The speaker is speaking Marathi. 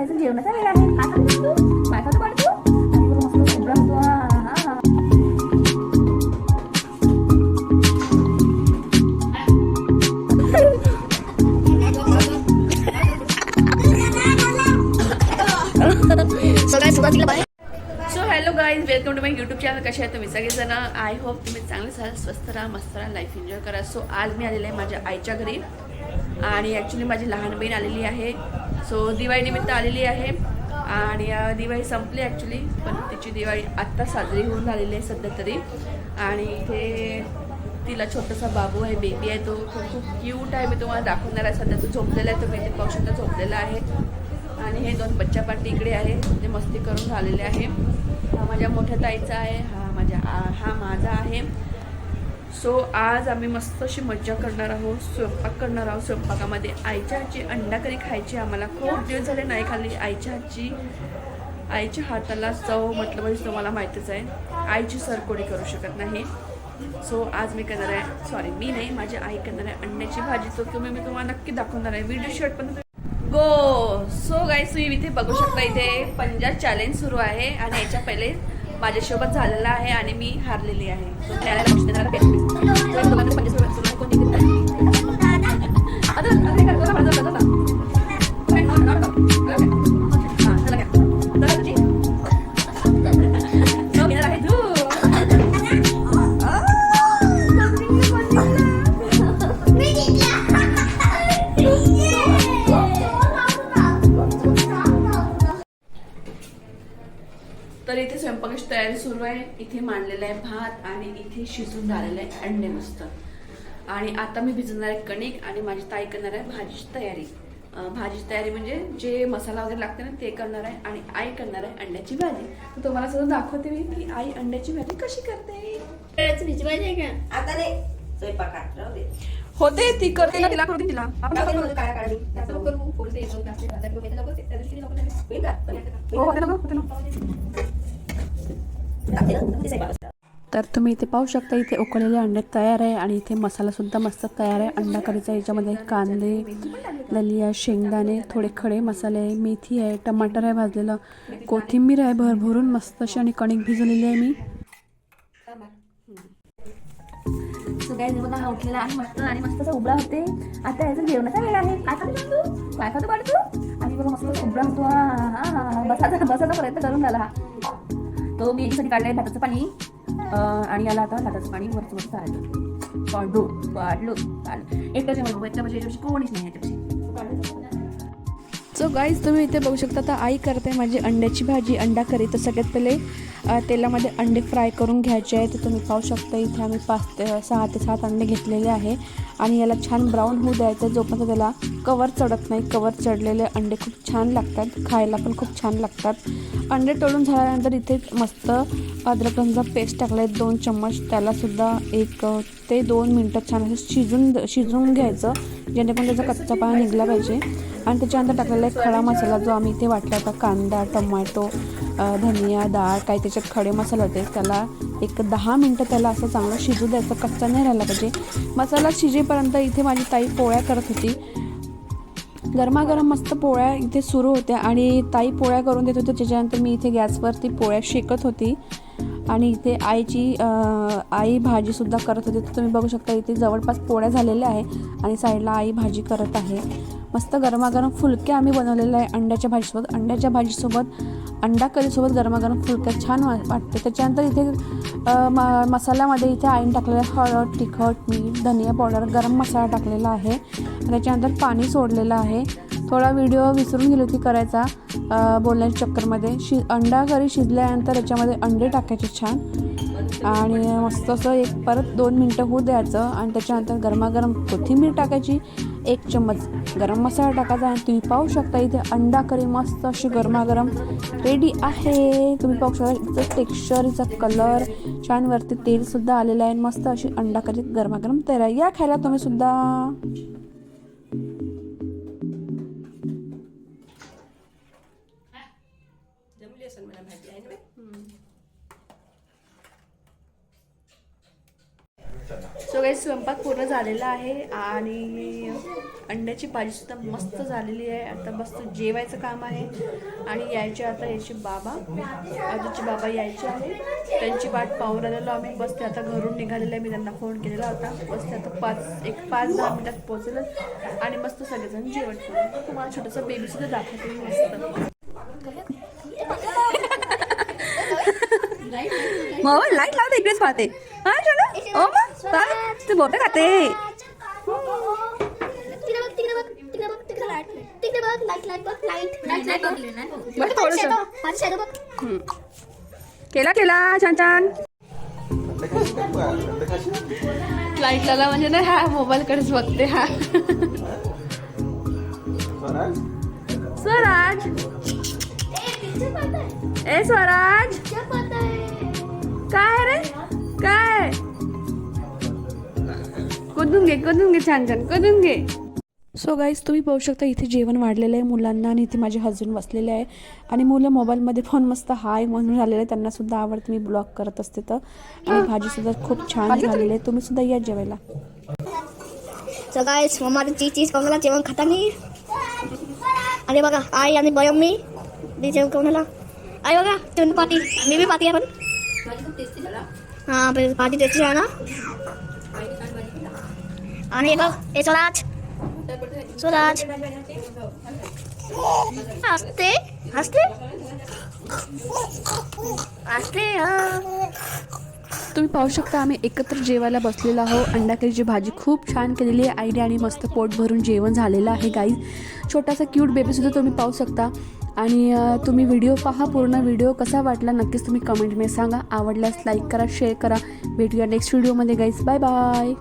जेवणाचा वेळ आहे मस्त. So hello guys welcome to my YouTube channel कसे आहे तुम्ही सगळेजण? आय होप तुम्ही चांगले राहा स्वस्थ राहा मस्त राहा लाईफ एन्जॉय करा. सो आज मी आलेले आहे माझ्या आईच्या घरी. आणि ॲक्च्युली माझी लहान बहीण आलेली आहे. सो दिवाळीनिमित्त आलेली आहे. आणि दिवाळी संपली ॲक्च्युली पण तिची दिवाळी आत्ता साजरी होऊन झालेली आहे सध्या तरी. आणि इथे तिला छोटासा बाबू आहे बेबी आहे तो खूप क्यूट आहे. मी तुम्हाला दाखवणार आहे सध्या तो झोपलेला आहे तुम्ही ते पाहू शकता झोपलेला आहे. आणि हे दोन बच्चा पार्टी इकडे आहे ते मस्ती करून झालेले आहे. हा माझ्या मोठ्या ताईचा आहे हा माझ्या आ- हा माझा आहे. सो आज आम्ही मस्त अशी मज्जा करणार आहोत स्वयंपाक करणार आहोत स्वयंपाकामध्ये. आईच्या हातची अंडा करी खायची आम्हाला खूप दिवस झाले नाही खाल्ली. आईच्या हातची आईच्या हाताला चव म्हटलं म्हणजे तुम्हाला माहितीच आहे. आईची सर कोणी करू शकत नाही. सो आज मी करणार आहे सॉरी मी नाही माझी आई करणार आहे अंड्याची भाजी. तो तुम्ही मी तुम्हाला नक्की दाखवणार आहे. व्हिडिओ शॉट पण गो सो गाईस तुम्ही इथे बघू शकता इथे पंजाब चॅलेंज सुरू आहे. आणि याच्या पहिले माझ्यासोबत झालेला आहे आणि मी हारलेली आहे. तर इथे स्वयंपाकाची तयारी सुरू आहे. इथे मांडलेला आहे भात आणि इथे शिजून झालेलं आहे अंडे मस्त. आणि आता मी भिजवणार आहे कणिक आणि माझी ताई करणार आहे भाजीची तयारी. भाजीची तयारी म्हणजे जे मसाला वगैरे लागते ना ते करणार आहे आणि आई करणार आहे अंड्याची भाजी. तर तुम्हाला सगळं दाखवते मी की आई अंड्याची भाजी कशी करते. भिजवायचे का? आता नाही. स्वयंपाकात राहू दे. होते ती करते. ना तिला करू दे तिला. आपण तर तुम्ही इथे पाहू शकता इथे उकळलेले अंडे तयार आहे आणि इथे मसाला सुद्धा मस्त तयार आहे. अंडा करीचा याच्यामध्ये कांदे ललिया शेंगदाणे थोडे खडे मसाले आहे मेथी आहे टमाटर आहे भाजलेलं कोथिंबीर आहे भरभरून मस्त अशी आणि कणिक भिजवलेली आहे मी. बघा उठलेला मस्त आणि मस्त होते. आता याचं जेवणाचा वेळ आहे. काय खातो काय खातो आणि बघा मस्त होतो. हा हा हा बसाचा बसाचा प्रयत्न करून झाला हा. तो मी याच्यासाठी आहे भाताचं पाणी. आणि याला आता भाताचं पाणी वरचं वरचं चालायचं काढू काढलो काढलं एकच आहे एकटा म्हणजे कोणीच नाही याच्यापेक्षा सो गाईज तुम्ही इथे बघू शकता आता आई करते माझी अंड्याची भाजी अंडा करी तर सगळ्यात पहिले तेलामध्ये अंडे फ्राय करून घ्यायचे आहे. तर तुम्ही पाहू शकता इथे आम्ही पाच ते सहा ते सात अंडे घेतलेले आहे. आणि याला छान ब्राऊन होऊ द्यायचं आहे जोपर्यंत त्याला कवर चढत नाही. कवर चढलेले अंडे खूप छान लागतात. खायला पण खूप छान लागतात. अंडे तळून झाल्यानंतर इथे मस्त अद्रकांचा पेस्ट टाकला आहे दोन चम्मच. त्यालासुद्धा एक ते दोन मिनटं छान असं शिजून शिजवून घ्यायचं. जेणेकरून त्याचा कच्चा पाणी निघला पाहिजे. आणि त्याच्यानंतर टाकलेला एक खडा मसाला जो आम्ही इथे वाटला होता कांदा टोमॅटो धनिया डाळ काही त्याच्यात खडे मसाले होते त्याला एक दहा मिनटं त्याला असं चांगलं शिजू द्यायचं कच्चा नाही राहिला पाहिजे. मसाला शिजेपर्यंत इथे माझी ताई पोळ्या करत होती. गरमागरम मस्त पोळ्या इथे सुरू होत्या आणि ताई पोळ्या करून देत होते त्याच्यानंतर मी इथे गॅसवरती पोळ्या शेकत होती. आणि इथे आईची आई भाजीसुद्धा करत होती. तर तुम्ही बघू शकता इथे जवळपास पोळ्या झालेल्या आहे आणि साईडला आई भाजी करत आहे. मस्त गरमागरम फुलके आम्ही बनवलेले आहे अंड्याच्या भाजीसोबत. अंड्याच्या भाजीसोबत अंडा करीसोबत गरमागरम फुलक्या छान वा वाटते. त्याच्यानंतर इथे म मसाल्यामध्ये इथे आईने टाकलेलं आहे हळद तिखट मीठ धनिया पावडर गरम मसाला टाकलेला आहे. त्याच्यानंतर पाणी सोडलेलं आहे. थोडा व्हिडिओ विसरून गेली होती करायचा. बोलण्याच्या चक्करमध्ये शि अंडा करी शिजल्यानंतर याच्यामध्ये अंडे टाकायचे छान. आणि मस्त असं एक परत दोन मिनटं होऊ द्यायचं आणि त्याच्यानंतर गरमागरम कोथिंबीर टाकायची एक चम्मच गरम मसाला टाकायचा आणि तुम्ही पाहू शकता इथे अंडा करी मस्त अशी गरमागरम रेडी आहे. तुम्ही पाहू शकता इथं टेक्स्चर हिचा कलर छान वरती तेलसुद्धा आलेलं आहे मस्त अशी अंडा करी गरमागरम तयार आहे. या खायला तुम्ही बाई? स्वयंपाक पूर्ण झालेला आहे आणि अंड्याची भाजीसुद्धा मस्त झालेली आहे. आता मस्त जेवायचं काम आहे. आणि यायचे आता यायचे बाबा. आजूचे बाबा यायचे आहे. त्यांची वाट पाहून राहिलेलो आम्ही. बस ते आता घरून निघालेलं आहे. मी त्यांना फोन केलेला होता. बस ते आता पाच एक पाच दहा मिनिटात पोहोचलं. आणि मस्त सगळेजण जेवण करू तुम्हाला छोटंसं बेबीसुद्धा दाखवते मस्त. लाइट लावते इकडेच पाहते. हा चलो ओ तू बोटे खाते तिकडे बघ तिकडे बघ तिकडे बघ तिकडे लाइट तिकडे बघ लाइट लाइट बघ लाइट लाइट लाइट बघ बघ थोडंसं माझी शाडो बघ केला केला छान छान लाइट लावला म्हणजे ना हा मोबाईलकडेच बघते हा स्वराज ए स्वराज काय रे काय कुदून घे कुदून घे छान छान कुदून घे सो गाईज तुम्ही पाहू शकता इथे जेवण वाढलेलं आहे मुलांना आणि इथे माझे हजबंड बसलेले आहे. आणि मुलं मोबाईलमध्ये फोन मस्त हाय म्हणून राहिलेले आहे त्यांना सुद्धा आवडते. मी ब्लॉग करत असते तर. आणि भाजीसुद्धा खूप छान झालेली आहे. तुम्ही सुद्धा या जेवायला. सो गाइस हमारे चीज चीज कोणाला जेवण खातानी आणि बघा आई आणि बयम मी मी जेवण कोणाला आई बघा तुम्ही पार्टी मी बी पार्टी आहे पण हां त्याची आहे ना? आणि बघ हे स्वराज. स्वराज. हसते? हसते? हसते तुम्ही पाहू शकता आम्ही एकत्र जेवायला बसलेलो आहोत. अंडाकरीची भाजी खूप छान केलेली आहे. आईने आणि मस्त पोट भरून जेवण झालेलं आहे गाई छोटासा क्यूट बेबीसुद्धा तुम्ही पाहू शकता. आणि तुम्ही व्हिडिओ पहा पूर्ण व्हिडिओ कसा वाटला नक्कीच तुम्ही कमेंटमध्ये सांगा. आवडल्यास लाईक करा शेअर करा. भेटूया नेक्स्ट व्हिडिओमध्ये गाईज बाय बाय